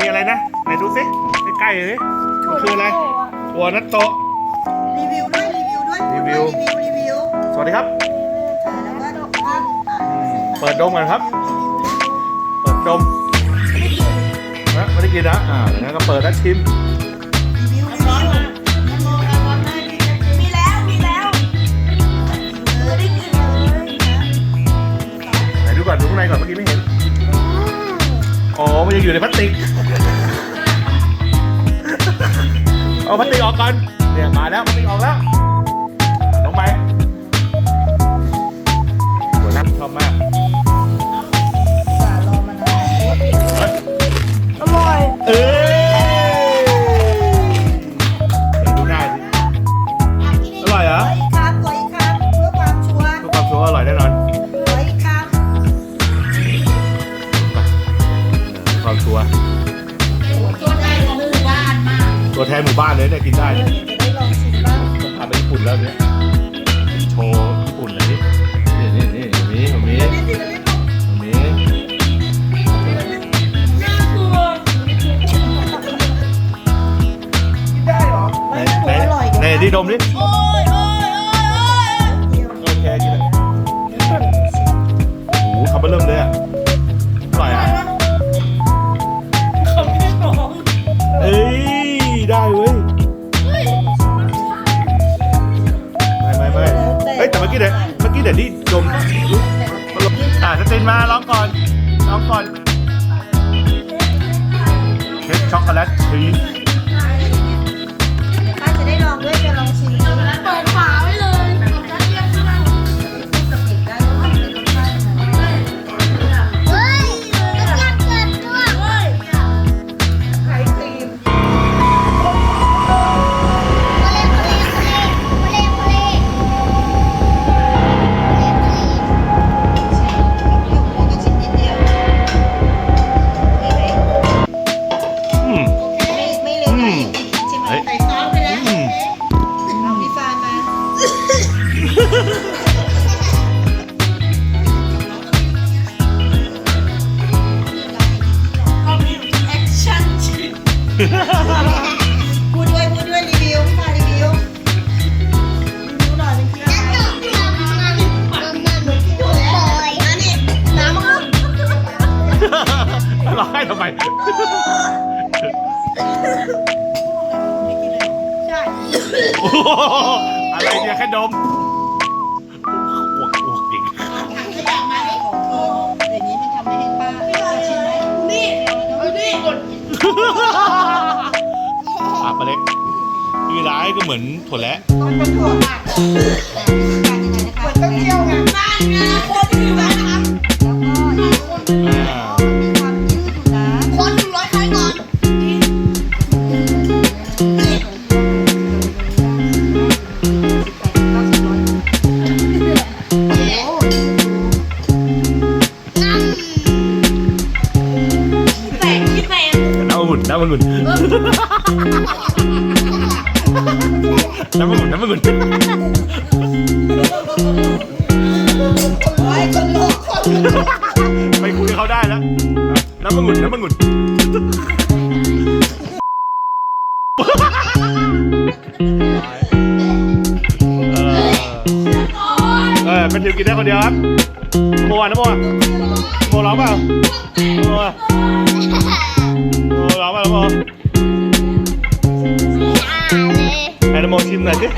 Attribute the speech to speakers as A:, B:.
A: มีอะไรนะไหนดูสิใกล้ๆเลยมันคืออะไรถั่วนัตโตะ
B: รีวิวด้วย รีวิวด้วย
A: รีวิว
B: รีวิวรีวิว
A: สวัสดีครับ
B: แล้วก็ดอกข้างอะ
A: เปิดดมกันครับ เปิดดมนะไม่ได้กินนะอ่าเดี๋ยวนะก็เปิดแล้วชิม
B: รีวิวรีวิวมีแล้วมีแล้วไม่ได้กินเลยนะ
A: ไหนดูก่อนดูข้างในก่อนเมื่อกี้ไม่เห็นอ๋อมันยังอยู่ในพลาสติก เอาพลาสติกออกก่อนเนี่ยมาแล้วพลาสติกออกแล้วลงไปหัวน้ำชอบมาก
B: ฝารอมานาน
A: อร่อย เอ้ย
B: ตัว
A: แทนหมู่บ้านเลยเนี่ยกินได้
B: เดี๋ยวจะได้ลองชิมบ้าง
A: ต้องพาไปญี่ปุ่นแล้วเนี่ยโชว์ญี่ปุ่นเลยนี่นี่นี่นี่มีมี
B: เดี๋ยวนี้สิเดี๋ยวนี้ลูก
A: มี
B: น่ากลัวได้เหรอ
A: ไหน
B: ไม่
A: ไหน
B: อร่อย
A: ไหนที่ดมดิ
B: โอ้ยโอ้ยโอ้ย
A: โอเคกินเลยโอ้โหคำว่าเริ่มเลยอะ
B: เดี๋
A: ยวนี่ดมอ่าสตินมาลองก่อนลองก่อนเค้กช็อกโกแลตชีส
B: พูดด้วยพูดด้วยรีวิวพี่ฟานรีวิวรีวิวหน่อยเป็นที่อะไรอันนี้น้ำมัน
A: ร้องไห้ทำไม
B: ใช่
A: โอ้โหอะไรเนี่ยแค่ดม อะ
B: ป
A: ลาเล็กคือร้ายก็เหมือนถั่วและ
B: มันเป็นถั่วหมักการยังไงนะคะ เหมือนต้องเจียวไง
C: นั่นไงคนอ น้ำ
A: มันหมุนน้ำมันหมุนน้ำมันหมุนน้ำมันหมุน
B: โอ้คนลุกคน
A: ไปคุยกับเขาได้แล้วน้ำมันหมุนน้ำมันหมุนเออเป็นทิวกินได้คนเดียวครับโมอะน้ำโมอะโมร้องเปล่าโมอะโมร้องเปล่าโมให้น้ำโมชิมหน่อยสิ